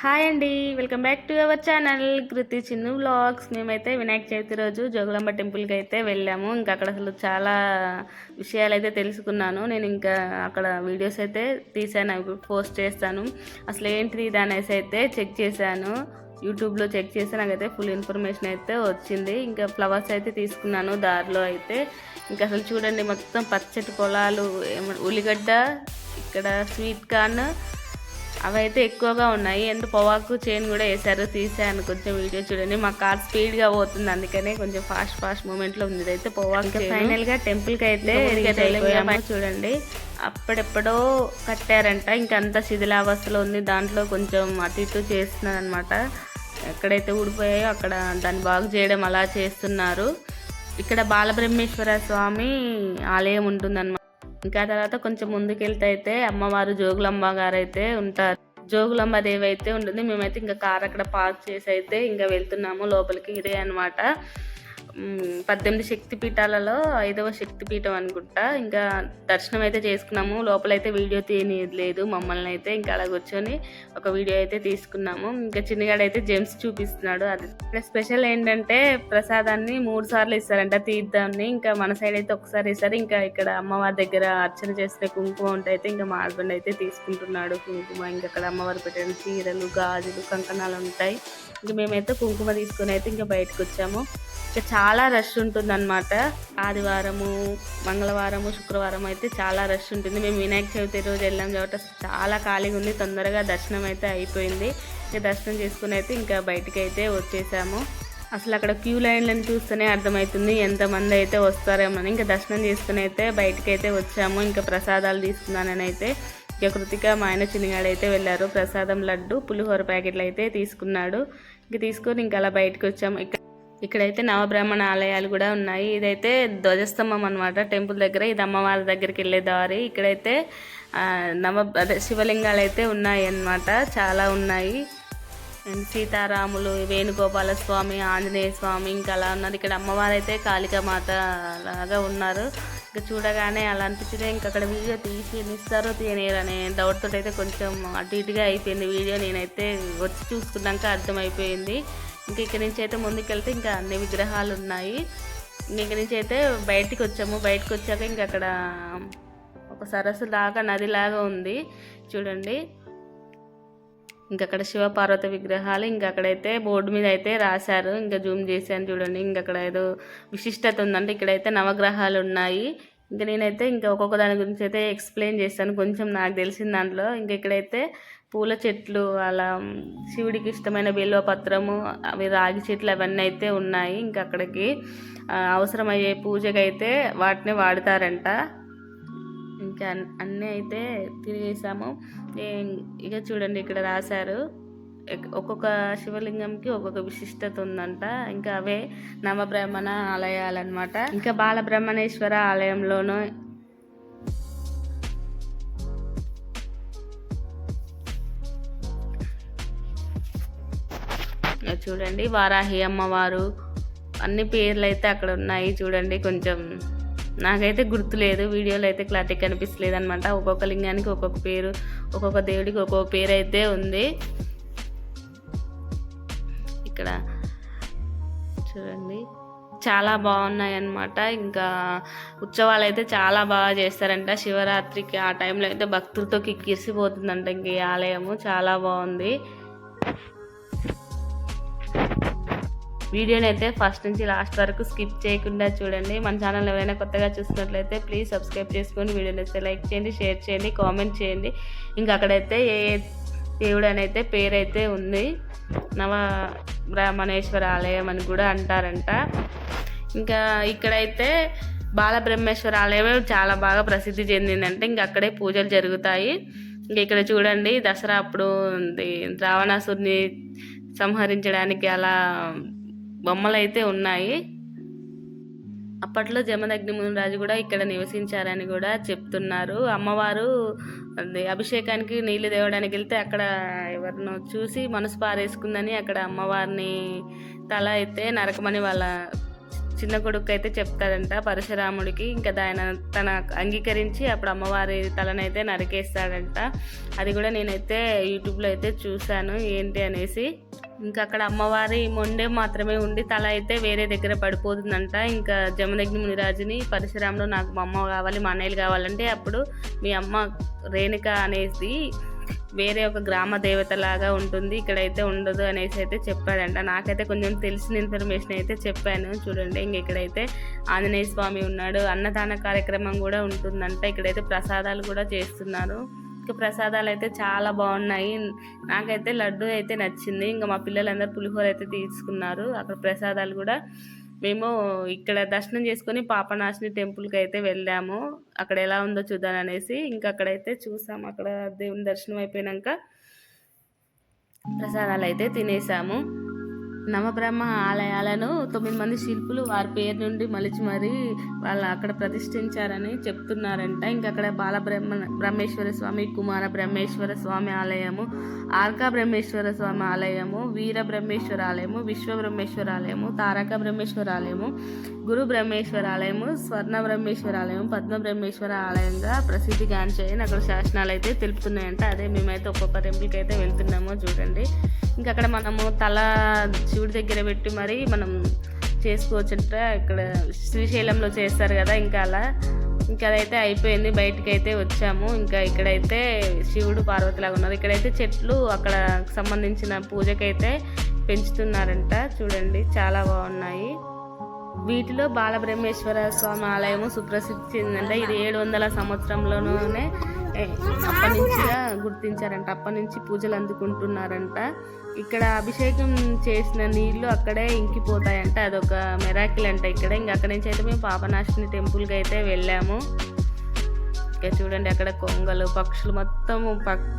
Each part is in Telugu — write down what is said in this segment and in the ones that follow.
హాయ్ అండి welcome back to our channel Kriti Chinnu vlogs. మేమైతే వినాయక చవితి రోజు జోగులాంబ టెంపుల్కి అయితే వెళ్ళాము. ఇంకా అక్కడ అసలు చాలా విషయాలు అయితే తెలుసుకున్నాను. నేను ఇంకా అక్కడ వీడియోస్ అయితే తీసాను అవి పోస్ట్ చేస్తాను. అసలు ఏంటిది ఇది అనేసి అయితే చెక్ చేశాను. యూట్యూబ్లో చెక్ చేసి నాకైతే ఫుల్ ఇన్ఫర్మేషన్ అయితే వచ్చింది. ఇంకా ఫ్లవర్స్ అయితే తీసుకున్నాను దారిలో అయితే. ఇంకా అసలు చూడండి మొత్తం పచ్చటి పొలాలు ఏమ- ఉల్లిగడ్డ ఇక్కడ స్వీట్ కార్న్ అవైతే ఎక్కువగా ఉన్నాయి. ఎంత పొవాకు చైన్ కూడా వేసారు తీసాను. కొంచెం వీడియో చూడండి. మా కార్ స్పీడ్గా పోతుంది. అందుకనే కొంచెం ఫాస్ట్ ఫాస్ట్ మూమెంట్లో ఉంది ఇదైతే పొవాకు ఫైనల్గా టెంపుల్కి అయితే. చూడండి. అప్పుడెప్పుడో కట్టారంట. ఇంకంతా శిథిలావస్థలో ఉంది. దాంట్లో కొంచెం అటు ఇటు చేస్తున్నారు అనమాట ఎక్కడైతే ఊడిపోయాయో అక్కడ దాన్ని బాగు చేయడం అలా చేస్తున్నారు. ఇక్కడ బాలబ్రహ్మేశ్వర స్వామి ఆలయం ఉంటుందన్నమాట. ఇంకా తర్వాత కొంచెం ముందుకెళ్తే అయితే అమ్మవారు జోగులమ్మ గారు అయితే ఉంటారు. జోగులమ్మ దేవి అయితే ఉంటుంది. మేమైతే ఇంకా కార్ అక్కడ పార్క్ చేసి అయితే ఇంకా వెళ్తున్నాము. లోపలికి ఇదే అనమాట పద్దెనిమిది శక్తి పీఠాలలో ఐదవ శక్తి పీఠం అనుకుంటా. ఇంకా దర్శనం అయితే చేసుకున్నాము. లోపలైతే వీడియో తీయనిది లేదు మమ్మల్ని అయితే. ఇంకా అలా కూర్చొని ఒక వీడియో అయితే తీసుకున్నాము. ఇంకా చిన్నగాడు అయితే జెమ్స్ చూపిస్తున్నాడు. అది ఇక్కడ స్పెషల్ ఏంటంటే ప్రసాదాన్ని మూడు సార్లు ఇస్తారంట తీర్థాన్ని. ఇంకా మన సైడ్ అయితే ఒకసారి ఇస్తారు. ఇంకా ఇక్కడ అమ్మవారి దగ్గర అర్చన చేసిన కుంకుమ ఉంటే అయితే ఇంకా మా హస్బెండ్ అయితే తీసుకుంటున్నాడు కుంకుమ. ఇంకా అక్కడ అమ్మవారు పెట్టిన చీరలు గాజులు కంకణాలు ఉంటాయి. ఇంకా మేమైతే కుంకుమ తీసుకొని అయితే ఇంకా బయటకు వచ్చాము. ఇంకా చాలా రష్ ఉంటుంది అనమాట ఆదివారము మంగళవారము శుక్రవారం అయితే చాలా రష్ ఉంటుంది. మేము వినాయక చవితి రోజు వెళ్ళాం కాబట్టి చాలా ఖాళీగా ఉంది. తొందరగా దర్శనం అయితే అయిపోయింది. ఇంకా దర్శనం చేసుకుని అయితే ఇంకా బయటికి అయితే వచ్చేసాము. అసలు అక్కడ క్యూ లైన్లను చూస్తేనే అర్థమవుతుంది ఎంతమంది అయితే వస్తారేమని ఇంకా దర్శనం చేసుకుని అయితే బయటికి అయితే వచ్చాము. ఇంకా ప్రసాదాలు తీసుకున్నానని అయితే ఇక కృతిక మా ఆయన చిన్నగాడైతే వెళ్ళారు. ప్రసాదం లడ్డు పులిహోర ప్యాకెట్లు అయితే తీసుకున్నాడు. ఇంక తీసుకొని ఇంకా అలా బయటకు వచ్చాము. ఇక్కడ ఇక్కడైతే నవబ్రాహ్మణ ఆలయాలు కూడా ఉన్నాయి. ఇదైతే ధ్వజస్తంభం అనమాట టెంపుల్ దగ్గర ఇది అమ్మవారి దగ్గరికి వెళ్ళే దారి. ఇక్కడైతే నవ అదే శివలింగాలు అయితే ఉన్నాయి అన్నమాట. చాలా ఉన్నాయి. అండ్ సీతారాములు వేణుగోపాల స్వామి ఆంజనేయ స్వామి ఇంకా అలా ఉన్నారు. ఇక్కడ అమ్మవారు అయితే కాళికామాత లాగా ఉన్నారు. ఇంకా చూడగానే అలా అనిపించింది. ఇంకా అక్కడ వీడియో తీసి ఇస్తారో తీయనేరు అనే డౌట్తో అయితే కొంచెం అటు ఇటుగా అయిపోయింది వీడియో. నేనైతే వచ్చి చూసుకున్నాక అర్థమైపోయింది. ఇంకా ఇక్కడ నుంచి అయితే ముందుకెళ్తే ఇంకా అన్ని విగ్రహాలు ఉన్నాయి. ఇంక ఇక్కడ నుంచి అయితే బయటికి వచ్చాము. బయటకు వచ్చాక ఇంక అక్కడ ఒక సరస్సు లాగా నది లాగా ఉంది. చూడండి. ఇంకా అక్కడ శివపార్వతి విగ్రహాలు ఇంకా అక్కడైతే బోర్డు మీద అయితే రాశారు. ఇంకా జూమ్ చేశాను చూడండి. ఇంకా అక్కడ ఏదో విశిష్టత ఉందంటే ఇక్కడైతే నవగ్రహాలు ఉన్నాయి. ఇంకా నేనైతే ఇంకా ఒక్కొక్క దాని గురించి అయితే ఎక్స్ప్లెయిన్ చేస్తాను. కొంచెం నాకు తెలిసిన దాంట్లో. ఇంకా ఇక్కడైతే పూల చెట్లు అలా శివుడికి ఇష్టమైన బిల్వ పత్రము అవి రాగి చెట్లు అవన్నీ అయితే ఉన్నాయి. ఇంకా అక్కడికి అవసరమయ్యే పూజకైతే వాటిని వాడతారంట. ఇంకా అన్- అన్నీ అయితే తిరిగేసాము. ఇక చూడండి ఇక్కడ రాశారు. ఒక్కొక్క శివలింగంకి ఒక్కొక్క విశిష్టత ఉందంట. ఇంకా అవే నవబ్రహ్మణ ఆలయాలన్నమాట. ఇంకా బాలబ్రహ్మణేశ్వర ఆలయంలోనూ చూడండి వారాహి అమ్మవారు. అన్ని పేర్లు అయితే అక్కడ ఉన్నాయి చూడండి. కొంచెం నాకైతే గుర్తులేదు వీడియోలో అయితే క్లారిటీ కనిపిస్తలేదు అనమాట ఒక్కొక్క లింగానికి ఒక్కొక్క పేరు ఒక్కొక్క దేవుడికి ఒక్కొక్క పేరు అయితే ఉంది. ఇక్కడ చూడండి. చాలా బాగున్నాయి అన్నమాట ఇంకా ఉత్సవాలు అయితే చాలా బాగా చేస్తారంట. శివరాత్రికి ఆ టైంలో అయితే భక్తులతో కిక్కిరిసిపోతుందంట. ఇంక ఈ ఆలయము చాలా బాగుంది. వీడియోని అయితే ఫస్ట్ నుంచి లాస్ట్ వరకు స్కిప్ చేయకుండా చూడండి. మన ఛానల్ ఎవరైనా కొత్తగా చూసినట్లయితే ప్లీజ్ సబ్స్క్రైబ్ చేసుకొని వీడియోని అయితే లైక్ చేయండి షేర్ చేయండి కామెంట్ చేయండి. ఇంకా అక్కడైతే ఏ దేవుడు అని అయితే పేరైతే ఉంది. నవ బ్రాహ్మణేశ్వర ఆలయం అని కూడా అంటారంట. ఇంకా ఇక్కడైతే బాలబ్రహ్మేశ్వర ఆలయం చాలా బాగా ప్రసిద్ధి చెందిందంటే. ఇంకా అక్కడే పూజలు జరుగుతాయి. ఇంక ఇక్కడ చూడండి దసరా అప్పుడు ఉంది. రావణాసుడిని సంహరించడానికి అలా బొమ్మలు అయితే ఉన్నాయి. అప్పట్లో జమదగ్ని మునిరాజు కూడా ఇక్కడ నివసించారని కూడా చెప్తున్నారు. అమ్మవారు అభిషేకానికి నీళ్ళు తేవడానికి వెళ్తే అక్కడ ఎవరినో చూసి మనసు పారేసుకుందని అక్కడ అమ్మవారిని తల అయితే నరకమని వాళ్ళ చిన్న కొడుకు అయితే చెప్తాడంట పరశురాముడికి. ఇంకా ఆయన తన అంగీకరించి అప్పుడు అమ్మవారి తలనైతే నరికేస్తాడంట. అది కూడా నేనైతే యూట్యూబ్లో అయితే చూశాను ఏంటి అనేసి. ఇంకా అక్కడ అమ్మవారి మొండే మాత్రమే ఉండి తల అయితే వేరే దగ్గర పడిపోతుందంట. ఇంకా జమదగ్ని మునిరాజుని పరశురాముడు నాకు మా అమ్మ కావాలి మా అన్నయ్యలు కావాలంటే అప్పుడు మీ అమ్మ రేణుక అనేసి వేరే ఒక గ్రామ దేవత లాగా ఉంటుంది ఇక్కడైతే ఉండదు అనేసి అయితే చెప్పాడంట. నాకైతే కొంచెం తెలిసిన ఇన్ఫర్మేషన్ అయితే చెప్పాను. చూడండి ఇంక ఇక్కడైతే ఆంజనేయ స్వామి ఉన్నాడు. అన్నదాన కార్యక్రమం కూడా ఉంటుందంట. ఇక్కడైతే ప్రసాదాలు కూడా చేస్తున్నారు. ఇంకా ప్రసాదాలు అయితే చాలా బాగున్నాయి. నాకైతే లడ్డు అయితే నచ్చింది. ఇంకా మా పిల్లలందరూ పులిహోర అయితే తీసుకున్నారు. అక్కడ ప్రసాదాలు కూడా మేము ఇక్కడ దర్శనం చేసుకొని పాపనాశిని టెంపుల్కి అయితే వెళ్ళాము. అక్కడ ఎలా ఉందో చూద్దాం అనేసి ఇంకా అక్కడైతే చూసాము. అక్కడ దేవుని దర్శనం అయిపోయాక ప్రసాదాలు అయితే తినేసాము. నవబ్రహ్మ ఆలయాలను తొమ్మిది మంది శిల్పులు వారి పేరు నుండి మలిచి మరీ వాళ్ళు అక్కడ ప్రతిష్ఠించారని చెప్తున్నారంట. ఇంకా అక్కడ బాలబ్రహ్మ బ్రహ్మేశ్వర స్వామి కుమార బ్రహ్మేశ్వర స్వామి ఆలయము ఆర్కా బ్రహ్మేశ్వర స్వామి ఆలయము వీర బ్రహ్మేశ్వర ఆలయము విశ్వ బ్రహ్మేశ్వర ఆలయము తారక బ్రహ్మేశ్వర ఆలయము గురు బ్రహ్మేశ్వర ఆలయము స్వర్ణ బ్రహ్మేశ్వర ఆలయం పద్మ బ్రహ్మేశ్వర ఆలయంగా ప్రసిద్ధిగాంచాయని అక్కడ శాసనాలు అయితే తెలుపుతున్నాయంట. అదే మేమైతే ఒక్కొక్క టెంపుల్కి అయితే వెళ్తున్నామో చూడండి. ఇంకా అక్కడ మనము తల శివుడి దగ్గర పెట్టి మరి మనం చేసుకోవచ్చంట. ఇక్కడ శ్రీశైలంలో చేస్తారు కదా ఇంకా అలా. ఇంకా అదైతే అయిపోయింది. బయటికి అయితే వచ్చాము. ఇంకా ఇక్కడైతే శివుడు పార్వతిలాగా ఉన్నారు. ఇక్కడైతే చెట్లు అక్కడ సంబంధించిన పూజకైతే పెంచుతున్నారంట. చూడండి చాలా బాగున్నాయి. వీటిలో బాలబ్రహ్మేశ్వర స్వామి ఆలయము సుప్రసిద్ధి చెందిందంటే. ఇది ఏడు వందల సంవత్సరంలోనే అప్పటి నుంచిగా గుర్తించారంట. అప్పటి నుంచి పూజలు అందుకుంటున్నారంట. ఇక్కడ అభిషేకం చేసిన నీళ్ళు అక్కడే ఇంకిపోతాయంట. అదొక మెరాకిల్ అంట ఇక్కడ. ఇంకా అక్కడి నుంచి అయితే మేము పాపనాశిని టెంపుల్కి అయితే వెళ్ళాము. ఇంకా చూడండి అక్కడ కొంగలు పక్షులు మొత్తం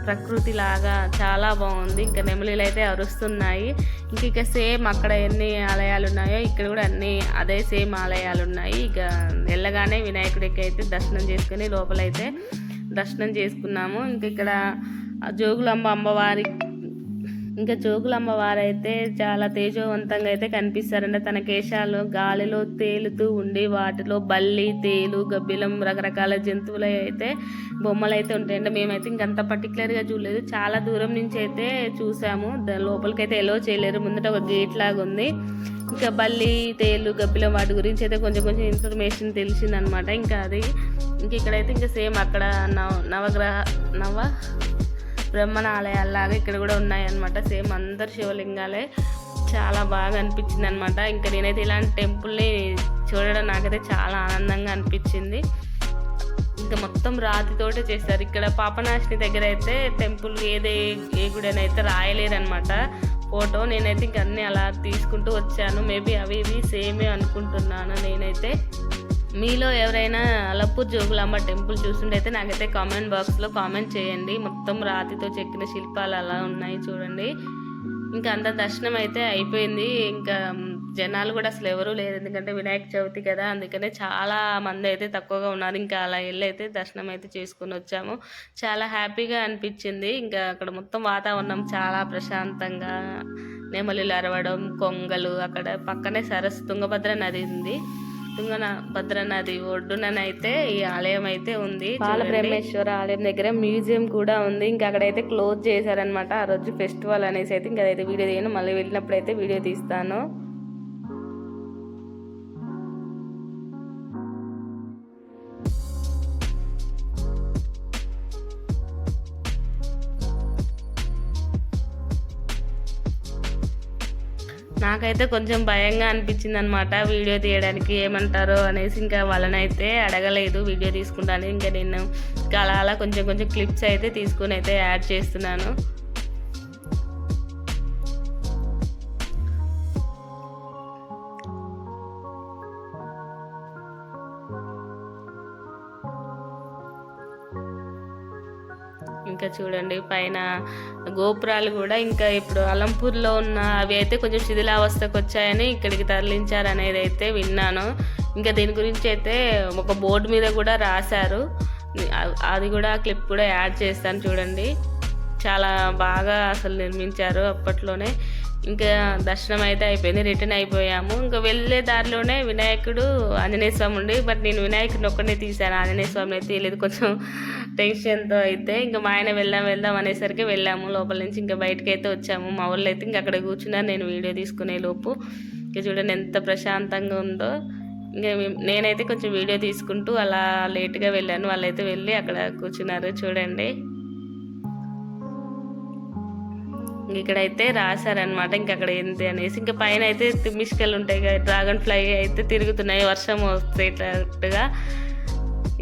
ప్రకృతి లాగా చాలా బాగుంది. ఇంకా నెమలీలు అయితే అరుస్తున్నాయి. ఇంక ఇక సేమ్ అక్కడ ఎన్ని ఆలయాలు ఉన్నాయో ఇక్కడ కూడా అన్ని అదే సేమ్ ఆలయాలు ఉన్నాయి. ఇక వెళ్ళగానే వినాయకుడికి అయితే దర్శనం చేసుకుని లోపలైతే దర్శనం చేసుకున్నాము. ఇంక ఇక్కడ జోగులాంబ అమ్మవారి ఇంకా జోగులమ్మ వారైతే చాలా తేజవంతంగా అయితే కనిపిస్తారండి. తన కేశాలు గాలిలో తేలుతూ ఉండి వాటిలో బల్లి తేలు గబ్బిలం రకరకాల జంతువులు అయితే బొమ్మలు అయితే ఉంటాయండి. మేమైతే ఇంకంత పర్టికులర్గా చూడలేదు. చాలా దూరం నుంచి అయితే చూసాము. లోపలికి అయితే ఎలో చేయలేరు. ముందట ఒక గేట్ లాగా ఉంది. ఇంకా బల్లి తేలు గబ్బిలం వాటి గురించి అయితే కొంచెం కొంచెం ఇన్ఫర్మేషన్ తెలిసిందనమాట. ఇంకా అది ఇంక ఇక్కడైతే ఇంకా సేమ్ అక్కడ నవ నవగ్రహ నవ బ్రహ్మణ ఆలయాల్లాగా ఇక్కడ కూడా ఉన్నాయన్నమాట. సేమ్ అందరు శివలింగాలే. చాలా బాగా అనిపించింది అనమాట ఇంకా నేనైతే ఇలాంటి టెంపుల్ని చూడడం నాకైతే చాలా ఆనందంగా అనిపించింది. ఇంకా మొత్తం రాతితోటే చేస్తారు ఇక్కడ పాపనాశిని దగ్గర అయితే టెంపుల్ ఏదే ఏ గుడి రాయలేదనమాట రాయలేరనమాట ఫోటో నేనైతే ఇంక అన్నీ అలా తీసుకుంటూ వచ్చాను. మేబీ అవి ఇవి సేమే అనుకుంటున్నాను నేనైతే. మీలో ఎవరైనా అలపూర్ జోగులాంబ టెంపుల్ చూస్తుండైతే నాకైతే కామెంట్ బాక్స్లో కామెంట్ చేయండి. మొత్తం రాతితో చెక్కిన శిల్పాలు అలా ఉన్నాయి చూడండి. ఇంకా అంత దర్శనం అయితే అయిపోయింది. ఇంకా జనాలు కూడా అసలు ఎవరూ లేరు. ఎందుకంటే వినాయక చవితి కదా అందుకనే చాలా మంది అయితే తక్కువగా ఉన్నారు. ఇంకా అలా వెళ్ళి అయితే దర్శనం అయితే చేసుకుని వచ్చాము. చాలా హ్యాపీగా అనిపించింది. ఇంకా అక్కడ మొత్తం వాతావరణం చాలా ప్రశాంతంగా నెమలిలు అరవడం కొంగలు అక్కడ పక్కనే సరస్సు తుంగభద్ర నది ఉంది. తుంగన భద్ర నది ఒడ్డుననైతే ఈ ఆలయం అయితే ఉంది బాలబ్రహ్మేశ్వర ఆలయం దగ్గర మ్యూజియం కూడా ఉంది. ఇంకా అక్కడైతే క్లోజ్ చేశారనమాట ఆ రోజు ఫెస్టివల్ అనేసి అయితే ఇంకా అదైతే వీడియో తీయను మళ్ళీ వెళ్ళినప్పుడు అయితే వీడియో తీస్తాను. నాకైతే కొంచెం భయంగా అనిపించింది అనమాట వీడియో తీయడానికి ఏమంటారో అనేసి ఇంకా వాళ్ళనైతే అడగలేదు వీడియో తీసుకుంటాను. ఇంకా నేను ఇంకా అలా అలా కొంచెం కొంచెం క్లిప్స్ అయితే తీసుకుని అయితే యాడ్ చేస్తున్నాను. ఇంకా చూడండి పైన గోపురాలు కూడా ఇంకా ఇప్పుడు అలంపూర్లో ఉన్న అవి అయితే కొంచెం శిథిలావస్థకు వచ్చాయని ఇక్కడికి తరలించారు అనేది అయితే విన్నాను. ఇంకా దీని గురించి అయితే ఒక బోర్డు మీద కూడా రాశారు. అది కూడా క్లిప్ కూడా యాడ్ చేస్తాను చూడండి. చాలా బాగా అసలు నిర్మించారు అప్పట్లోనే. ఇంకా దర్శనం అయితే అయిపోయింది రిటర్న్ అయిపోయాము. ఇంకా వెళ్ళే దారిలోనే వినాయకుడు ఆంజనేయ స్వామి ఉండి బట్ నేను వినాయకుడిని ఒక్కనే తీశాను. ఆంజనేయ స్వామిని అయితే తెలియదు కొంచెం టెన్షన్తో అయితే. ఇంకా మా ఆయన వెళ్దాం వెళ్దాం అనేసరికి వెళ్ళాము. లోపల నుంచి ఇంకా బయటకు అయితే వచ్చాము. మా వాళ్ళు అయితే ఇంకా అక్కడ కూర్చున్నారు నేను వీడియో తీసుకునే లోపు. ఇంకా చూడండి ఎంత ప్రశాంతంగా ఉందో. ఇంకా నేనైతే కొంచెం వీడియో తీసుకుంటూ అలా లేట్గా వెళ్ళాను. వాళ్ళైతే వెళ్ళి అక్కడ కూర్చున్నారు చూడండి. ఇక్కడైతే రాశారనమాట ఇంక అక్కడ ఏంటి అనేసి ఇంకా పైన అయితే మిష్కలు ఉంటాయి డ్రాగన్ ఫ్లై అయితే తిరుగుతున్నాయి వర్షం వస్తేటట్టుగా.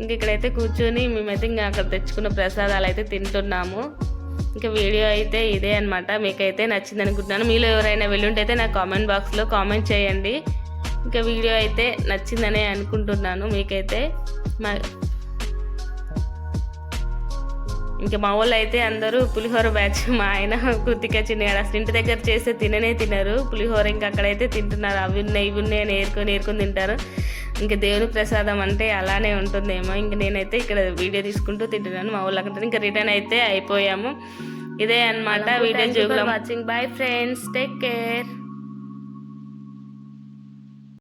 ఇంక ఇక్కడైతే కూర్చొని మేమైతే ఇంకా అక్కడ తెచ్చుకున్న ప్రసాదాలు అయితే తింటున్నాము. ఇంకా వీడియో అయితే ఇదే అనమాట మీకైతే నచ్చింది అనుకుంటున్నాను. మీలో ఎవరైనా వెళ్ళుంటే అయితే నా కామెంట్ బాక్స్లో కామెంట్ చేయండి. ఇంకా వీడియో అయితే నచ్చిందనే అనుకుంటున్నాను మీకైతే. మా ఇంకా మా వాళ్ళు అయితే అందరూ పులిహోర బ్యాచ్ మా ఆయన కృతిక చిన్నగాడు అసలు ఇంటి దగ్గర చేస్తే తిననే తినరు. పులిహోర ఇంకా అక్కడైతే తింటున్నారు. అవి ఉన్నాయి ఇవి ఉన్నాయి అని ఏరుకొని ఏరుకొని తింటారు. ఇంకా దేవుని ప్రసాదం అంటే అలానే ఉంటుందేమో. ఇంక నేనైతే ఇక్కడ వీడియో తీసుకుంటూ తింటున్నాను. మా వాళ్ళు అక్కడ ఇంకా రిటర్న్ అయితే అయిపోయాము. ఇదే అన్నమాట video జోగులో watching bye friends take care